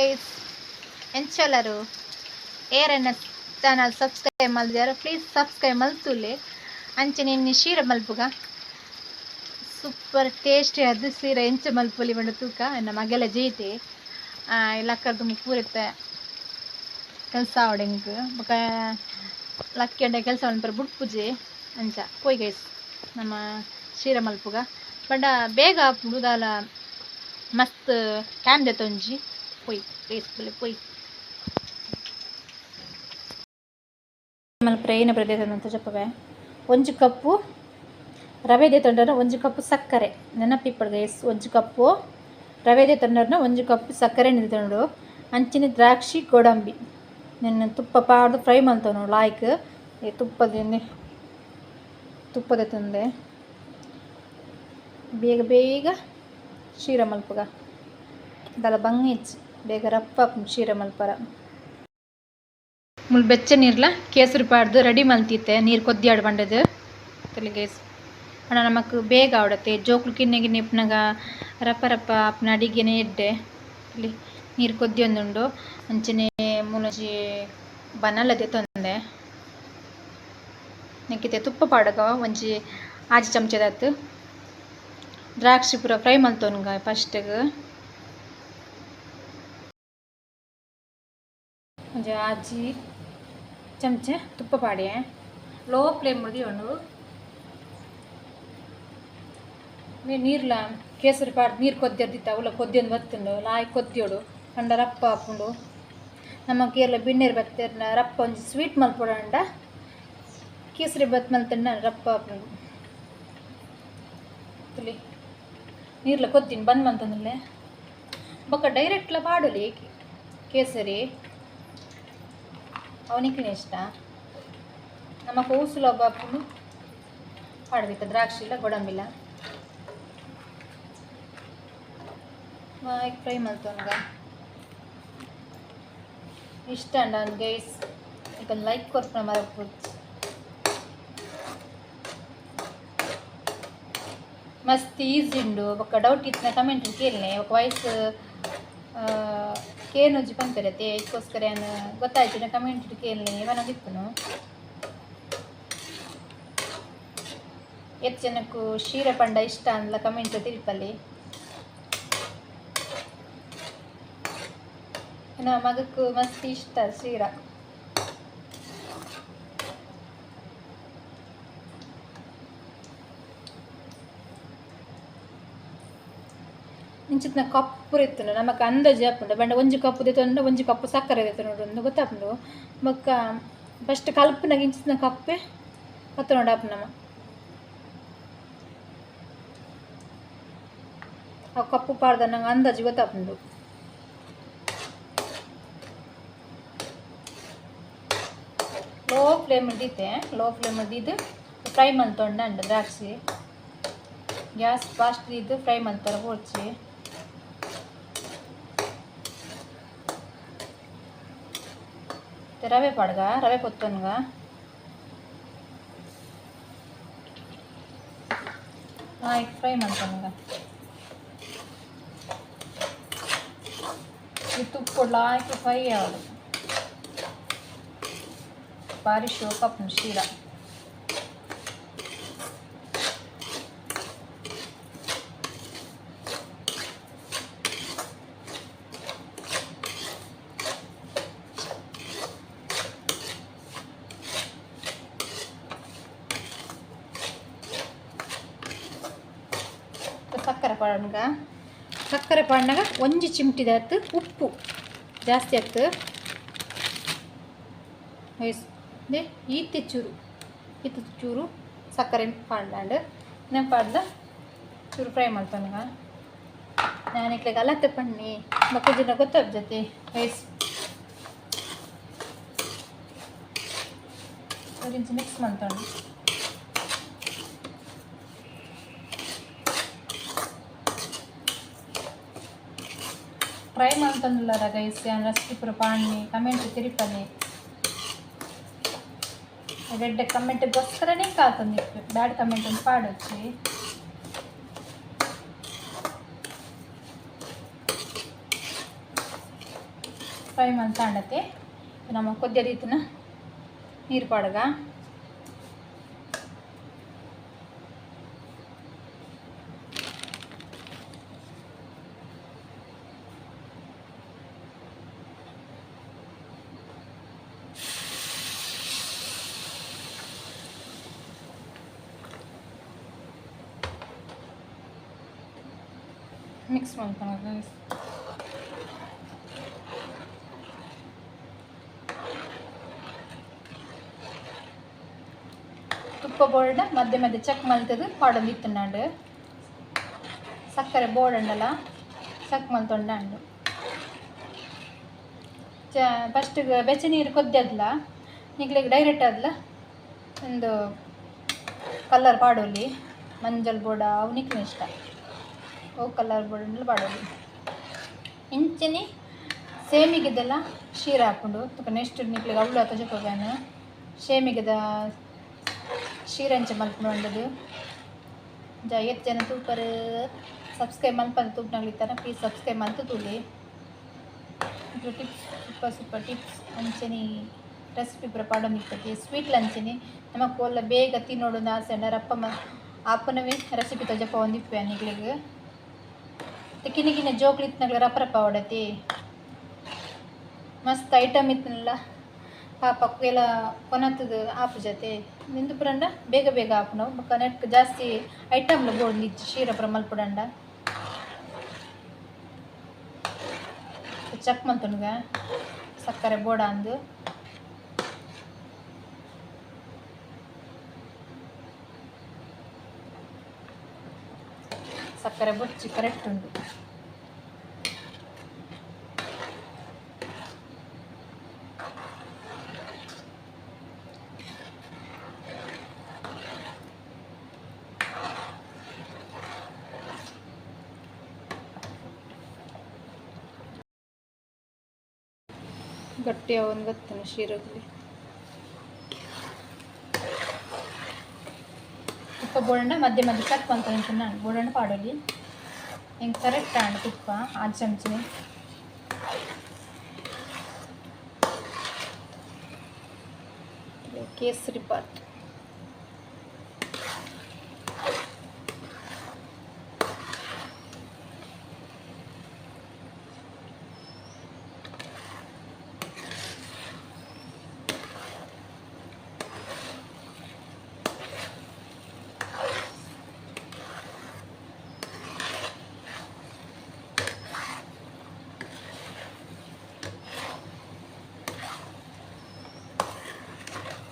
Guys ಎಂಚಲರು ಏರನ್ನ channel subscribe ಮಲ್ದಿಯಾರು ಪ್ಲೀಸ್ ಸಬ್ಸ್ಕ್ರೈಬ್ ಮಲ್ತುಲೆ ಅಂಚೆ ನಿನ್ನೆ ಶೀರ ಮಲ್ಪುಗ. ಸೂಪರ್ ಟೇಸ್ಟಿ ಅದು ಸೀರೆ ಎಂಚ ಮಲ್ಪುಲಿ ಬಂಡ ತೂಕ. ನಮ್ಮ ಮಗೆಲ್ಲ ಜೈತೆ. ಕರೆದು ಪೂರೈತೆ. ಕೆಲಸ ಅವಡೆಂಗ್ ಬೊಕ ಲಕ್ಕಿಂಡ ಕೆಲಸ ಮಲ್ಪರ ಬುಡ್ಪುಜೆ ಅಂಚ ಕೊಯ್ ಗೈಸ್ ನಮ್ಮ ಶೀರ ಮಲ್ಪುಗ. ಪಂಡ ಬೇಗ ಬುಡುದಾಲ ಮಸ್ತ್ ಟೈಮ್ ದೆತ್ತೊಂಜಿ ಪೊಯ್ ಪೇಸ್ಪುಲೆ ಪೊಯ್ ಮಲ್ಪರ ಏನ ಪ್ರದೇಶ ಅಂತ చెప్పవే ಒಂಜಿ ಕಪ್ಪು ರವೆದೆ ತೊಂಡರ ಒಂಜಿ ಕಪ್ಪು ಸಕ್ಕರೆ ನೆನಪಿಪ್ಪಡು ಗೈಸ್ ಒಂಜಿ ಕಪ್ಪು ರವೆದೆ ತೊಂಡರ್ನ ಒಂಜಿ ಕಪ್ಪು ಸಕ್ಕರೆ ನಿಲ್ತೊಂಡು ಅಂಚಿನ ದ್ರಾಕ್ಷಿ ಗೋಡಂಬಿ ನಿನ್ನ ತುಪ್ಪ ಪಾಡ್ದು ಫ್ರೈ ಮಲ್ತವ ಲಾಯ್ಕ್ ಈ ತುಪ್ಪದಿಂದ ತುಪ್ಪದ ತಂದೆ ಬೇಗ ಬೇಗ ಶೀರ ಮಲ್ಪಗ ದಲ ಬಂಗಿಚ್ಚಿ ಬೇಗ ರಪ್ಪ ಶೀರ ಮಲ್ಪರ ಮುಲ್ ಬೆಚ್ಚ ನೀರ್ಲ, ಕೇಸರಿ ಪಾಡ್ದು ರೆಡಿ ಮಲ್ತಿತ್ತೆ, ನೀರು ಕೊದ್ದಿಯಾಡ್ ಬಂಡದು. ತೆಲಿಗೆ ಅಣ್ಣ ನಮಕ್ ಬೇಗ ಆವಡತ್ತೆ, ಜೋಕ್ಲು ಗಿನ್ನೆ ಇಪ್ಪನಾಗ ರಪ್ಪ ರಪ್ಪ ಅಪ್ನ ಅಡಿಗೆನೆ ಎಡ್ಡೆ. ಇಲ್ಲಿ ನೀರು ಕೊದ್ದಿ ಒಂದುಂಡು ಅಂಚನೆ ಮೂಲಜಿ ಬನಲ್ಲದೆ ತೊಂದೆ. ನೆಕ್ಕಿತೆ ತುಪ್ಪ ಪಾಡಗ ಒಂಜಿ ಆಜಿ ಚಮಚದತ್ತು ದ್ರಾಕ್ಷಿ ಪೂರ ಫ್ರೈ ಮಲ್ತೋನ್ಗ ಫಸ್ಟಿಗೆ. ಒಂಜಿ ಆಜಿ ಚಮಚ ತುಪ್ಪ ಪಾಡಿ ಲೋ ಫ್ಲೇಮ್ ಮುಡ್ದು ಒಂದು ನೀರ್ಲ ಕೇಸರಿ ಪಾಡ್ ನೀರು ಕೊದ್ದಿರ್ದಿತ್ತ ಉಲ್ಲ ಕೊದ್ದಿಯೊಂದು ಬತ್ತುಂಡು ಲಾಯಿ ಕೊದ್ದಿಯೋಡು ಕಂಡ ರಪ್ಪ ಹಾಕೊಂಡು ನಮ್ಮ ಕೇರಳ ಬಿಣ್ಣೀರು ಬತ್ತೆರ್ನ ರಪ್ಪ ಒಂಜಿ ಸ್ವೀಟ್ ಮಲ್ಪೊಡಂಡ ಕೇಸರಿ ಬತ್ ಮಲ್ತಂಡ ರಪ್ಪ ಹಾಕೊಂಡು ತುಲಿ ನೀರ್ಲ ಕೊದ್ದಿನ ಬಂದ್ ಮಂತಂದಲ್ಲೇ ಬೊಕ್ಕ ಡೈರೆಕ್ಟ್ಲ ಪಾಡಲಿ ಕೇಸರಿ ಅವನಿಗೆ ಇಷ್ಟ. ನಮ್ಮ ಕೂಸುಲ ಬಾಪುನು ಪಾಡದಿತ್ತ ದ್ರಾಕ್ಷಿ ಇಲ್ಲ ಗೋಡಂಬಿಲ್ಲ ಎಗ್ ಫ್ರೈ ಮಲ್ತವನ್ಗ ಇಷ್ಟ ಅಂಡ ಅವ್ನು ಗೈಸ್ ಈಗ ಲೈಕ್ ಕೊರ್ಪಣ ಮರಪುಜ್ ಮಸ್ತ್ ಈಸಿ ಉಂಡು. ಬೊಕ್ಕ ಡೌಟ್ ಇತ್ತಿನ ಕಮೆಂಟ್ ಕೇಳಿನೆ. ఒక ವಯಸ್ಸು ಕೇನುಜ್ಜಿ ಪಂಪೆರತೆ ಇದಕ್ಕೋಸ್ಕರ ಏನು ಗೊತ್ತಾಯ್ತು? ಕಮೆಂಟ್ ಕೇಳಿನೆ. ಇವನಾಗಿಪ್ಪನು ಎಷ್ಟು ಜನಕ್ಕೂ ಶೀರ ಪಂಡ ಇಷ್ಟ ಅಂದ್ಲ ಕಮೆಂಟ್ ತಿರುಪಲ್ಲಿ ನಮ್ಮ ಮಗಕ್ಕೂ ಮಸ್ತಿ ಇಷ್ಟ ಕ್ಷೀರ. ಇಂಚಿತ್ನ ಕಪ್ಪು ಇತ್ತು ನಮಗೆ ಅಂದಾಜು ಆಪುಂಡು ಬಂಡ ಒಂಜಿ ಕಪ್ಪು ತೆತ್ತೊಂಡ ಒಂಜಿ ಕಪ್ಪು ಸಕ್ಕರೆ ತೆತ್ತೊಂಡು ಒಂದು ಗೊತ್ತಾಪುಂಡು ಬೊಕ್ಕ ಫಸ್ಟ್ ಕಲ್ಪನಾಗ ಇಂಚಿತ್ನ ಕಪ್ಪೆ ಕತ್ತೊಂಡು ಆಪು ನಮ್ಮ ಆ ಕಪ್ಪು ಪಾಡ್ದ ನಂಗೆ ಅಂದಾಜು ಗೊತ್ತಾಪುಂಡು ಲೋ ಫ್ಲೇಮ್ ಹಿಡಿತೆ ಲೋ ಫ್ಲೇಮ್ ಹಿಡಿದು ಫ್ರೈ ಮಲ್ತೊಂಡ ಅಂಡ ದ್ರಾಕ್ಷಿ. ಗ್ಯಾಸ್ ಫಾಸ್ಟ್ ಇದ್ದು ಫ್ರೈ ಮಲ್ತಾರ ಹೋಡ್ಚಿ ರವೆ ಪಾಡ್ಗ ರವೆ ಕೊತ್ತನ್ಗ ಆಯ್ತು ಫ್ರೈ ಮಾಡ್ತಾನಗ ಈ ತುಪ್ಪೊಡ್ಲ ಹಾಕಿ ಫ್ರೈ ಆಗೋದು ಭಾರಿ ಶೋಕಪ್ ಶೀಲ ಸಕ್ಕರೆ ಪಾಡನ್ಗ ಸಕ್ಕರೆ ಪಾಡ್ನಾಗ ಒಂಜಿ ಚಿಮ್ಟಿದ ಹತ್ತು ಉಪ್ಪು ಜಾಸ್ತಿ ಆಗ್ತದೆ ವಯಸ್ಸು ದೇ ಈತೆ ಚೂರು ಈತ ಚೂರು ಸಕ್ಕರೆ ಪಾಡ್ಲಾಂಡು నేను ಪಾಡ್ದ ಚೂರು ಫ್ರೈ ಮಾಡ್ತಾನಗ ನಾನು ಇಕ್ಲಿಗೆ ಅಲತ್ತೆ ಪಣ್ಣಿ ಮಕ್ಕಳ ಜನ ಗೊತ್ತಾಗ ಜೊತೆ ರೈಸ್ గురించి మిక్స్ మంతండి ಟ್ರೈ ಮಾಡ್ತಂದಿಲ್ಲ ಗೈಸ್ ರೆಸಿಪಿ ಪೂರ ಪಾಣಿ ಕಮೆಂಟ್ ತಿರುಪನಿ ರೆಡ್ ಕಮೆಂಟ್ಗೋಸ್ಕರನೇ ಕಾತಂದಿತ್ತು ಬ್ಯಾಡ್ ಕಮೆಂಟ್ ಒಂದು ಪಾಡೊಚ್ಚಿ ಫ್ರೈ ಮಾಡ್ತಾಂಡತೆ ನಮ್ಮ ಕೊದ್ದೆ ರೀತಿನ ನೀರು ಪಾಡಗ ಮಿಕ್ಸ್ ಮಾಡ್ಕೊಂಡು ತುಪ್ಪ ಬೋರ್ಡ ಮಧ್ಯ ಮಧ್ಯ ಚೆಕ್ ಮಲ್ತದು ಪಾಡೊಂದು ಇತ್ತುಂಡು ಸಕ್ಕರೆ ಬೋರ್ಡ್ ಉಂಡಲ್ಲ ಚೆಕ್ ಮಲ್ತೊಂಡು ಚ ಫಸ್ಟ್ ಬೆಚ್ಚ ನೀರು ಕೊದ್ದಲ್ಲ ಈಗಲೇ ಡೈರೆಕ್ಟ್ ಆದ್ಲ, ಒಂದು ಕಲರ್ ಪಾಡೋಲಿ, ಮಂಜಲ್ ಬೋಡ ಅವು ನಿಕ್ಲಿನ ಇಷ್ಟ. ಅವು ಕಲರ್ ಬೋರ್ಡ್ ಬಾಡೋದು ಇಂಚನಿ ಸೇಮಿಗೆದೆಲ್ಲ ಶೀರ ಹಾಕೊಂಡು ತುಕ ನೆಕ್ಸ್ಟ್ ನಿಕ್ಲಿಗೆ ಅವಳು ಅಥವಾ ಜೊತೆಗಾನು ಶೇಮಿಗೆದ ಶೀರ ಶೀರಂಚ ಮಲ್ಕೊಂಡು ಜ, ಎಷ್ಟು ಜನ ತೂಪರ್ ಸಬ್ಸ್ಕ್ರೈಬ್ ಮಲ್ಪಂದು ತೂಪ್ನಾಗ್ಲಿತ್ತಾರ ಪ್ಲೀಸ್ ಸಬ್ಸ್ಕ್ರೈಬ್ ಮಲ್ತು ತೂಲಿ ಇದು ಟಿಪ್ಸ್ ಸೂಪರ್ ಸೂಪರ್ ಟಿಪ್ಸ್ ಅಂಚನಿ ರೆಸಿಪಿ ಪ್ರಪಾಡ ಮಿಕ್ಕತಿ ಸ್ವೀಟ್ ಲಂಚನಿ. ನಮ್ಮ ಕೋಲ ಬೇಗ ತಿನ್ನೋಡು ಆಸೆ ಮ ಅಪ್ಪನವೇ ರೆಸಿಪಿ ತಜಪ್ಪ ಒಂದಿಪ್ಪೆ ನಿಗ್ಲಿಗೆ ಕಿನ್ನ ಜೋಕ್ಳು ರಪ್ಪ ರಪ್ಪ ಹೊಡತಿ. ಮಸ್ತ್ ಐಟಮ್ ಇತ್ತನಲ್ಲ ಪಾಪ ಎಲ್ಲ ಕೊನತದ ಆಪು ಜೊತೆ. ನಿಂದು ಪುರಂಡ? ಬೇಗ ಬೇಗ ಆಪುನು ನಾವು. ನೆಟ್ ಜಾಸ್ತಿ ಐಟಮ್ಲ ಶೀರ ಪ್ರಮಲ್ ಮಲ್ಪುಡಂಡ ಚಕ್ ಮಂತನ್ಗ. ಸಕ್ಕರೆ ಬೋಡ ಅಂದು. ಸಕ್ಕರೆ ಬೊಚ್ಚಿ ಕರೆಕ್ಟ್ ಉಂಟು ಗಟ್ಟಿ ಅವನ್ ಗೊತ್ತಾನೆ ಶೀರಲ್ಲಿ ಬೋಡಂಡ ಮಧ್ಯೆ ಮಧ್ಯೆ ಕಟ್ ಮಾಡ್ತಾನೆ ನಾನು ಬೋಡಂಡ ಪಾಡೋಲಿ ಹಿಂಗೆ ಕರೆಕ್ಟ್ ಆಂಡ್ ತುಪ್ಪ ಆ ಚಮಚಿ ಕೇಸರಿ ಬಾತ್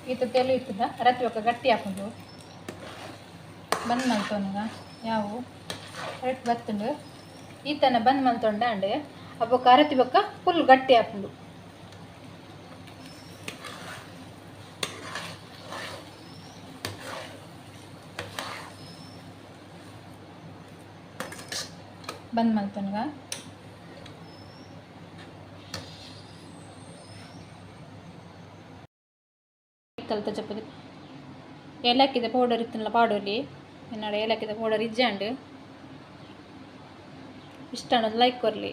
ಈತ ತೆಲು ಇತ್ತದ ರತ್ತಿ ಒಕ್ಕ ಗಟ್ಟಿ ಹಾಕೊಂಡು ಬಂದ್ ಮಲ್ತೊನಗ ಯಾವು? ಕರೆಕ್ಟ್ ಬತ್ತುಂಡು ಈತನ ಬಂದ್ ಮಲ್ತೊಂಡ ಅಂಡೆ. ಅಬ್ಬ ಅರತಿ ಬೊಕ್ಕ ಫುಲ್ ಗಟ್ಟಿ ಹಾಕೊಂಡು ಬಂದ್ ಮಲ್ತೊನಗ ಕಲ್ತ ಚಪ್ಪದಿ ಏಲಕ್ಕಿದ ಪೌಡರ್ ಇತ್ತನಲ್ಲ ಪಾಡೋಲಿ ಎನ್ನಡ ಏಲಕ್ಕಿದ ಪೌಡರ್ ಇಜ್ಜಾಂಡು ಇಷ್ಟ ಲೈಕ್ ಕೊರಲಿ